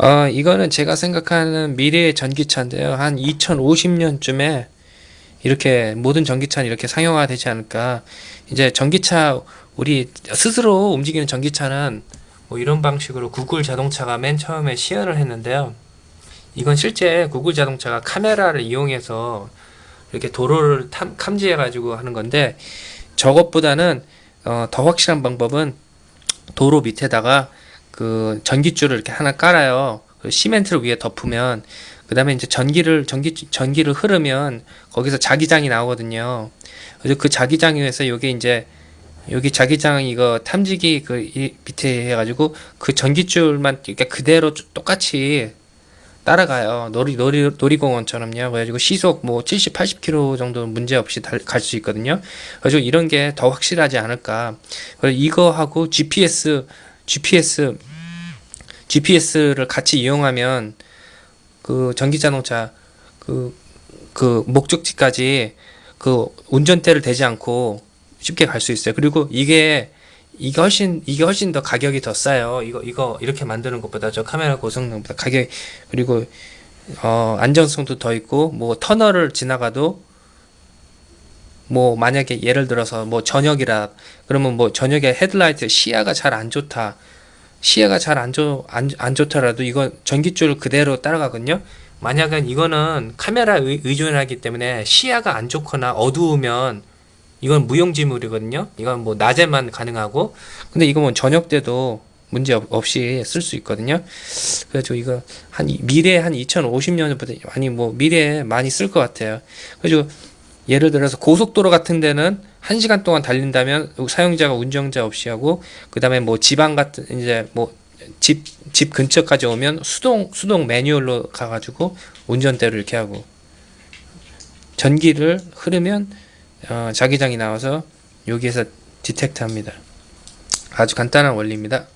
어, 이거는 제가 생각하는 미래의 전기차인데요. 한 2050년쯤에 이렇게 모든 전기차는 이렇게 상용화 되지 않을까. 이제 전기차 우리 스스로 움직이는 전기차는 뭐 이런 방식으로 구글 자동차가 맨 처음에 시연을 했는데요. 이건 실제 구글 자동차가 카메라를 이용해서 이렇게 도로를 탐, 감지해 가지고 하는 건데 저것보다는 어, 더 확실한 방법은 도로 밑에다가 그 전기줄을 이렇게 하나 깔아요. 그 시멘트를 위에 덮으면 그 다음에 이제 전기를 전기 전기를 흐르면 거기서 자기장이 나오거든요. 그래서 그 자기장에서 요게 이제 여기 자기장 이거 탐지기 그 이 밑에 해가지고 그 전기줄만 이렇게 그대로 쭉 똑같이 따라가요. 놀이 놀이 놀이공원처럼요. 그래가지고 시속 뭐 70, 80km 정도 문제 없이 갈 수 있거든요. 그래서 이런 게 더 확실하지 않을까. 그래서 이거하고 GPS GPS GPS를 같이 이용하면 그 전기 자동차 그 그 목적지까지 그 운전대를 대지 않고 쉽게 갈 수 있어요. 그리고 이게 이게 훨씬 이게 훨씬 더 가격이 더 싸요. 이거 이거 이렇게 만드는 것보다 저 카메라 고성능보다 가격 그리고 어 안정성도 더 있고 뭐 터널을 지나가도 뭐 만약에 예를 들어서 뭐 저녁이라 그러면 뭐 저녁에 헤드라이트 시야가 잘 안 좋다. 시야가 잘 안 좋, 안, 안 좋더라도 이거 전기줄 그대로 따라가거든요. 만약은 이거는 카메라 의, 의존하기 때문에 시야가 안 좋거나 어두우면 이건 무용지물이거든요. 이건 뭐 낮에만 가능하고 근데 이거 뭐 저녁 때도 문제 없- 없이 쓸 수 있거든요. 그래서 이거 한 이- 미래 한 2050년부터 아니 뭐 미래에 많이 쓸 것 같아요. 그래서 예를 들어서 고속도로 같은 데는 한 시간 동안 달린다면 사용자가 운전자 없이 하고 그다음에 뭐 지방 같은 이제 뭐 집 집 근처까지 오면 수동 수동 매뉴얼로 가 가지고 운전대를 이렇게 하고 전기를 흐르면 어, 자기장이 나와서 여기에서 디텍트 합니다. 아주 간단한 원리입니다.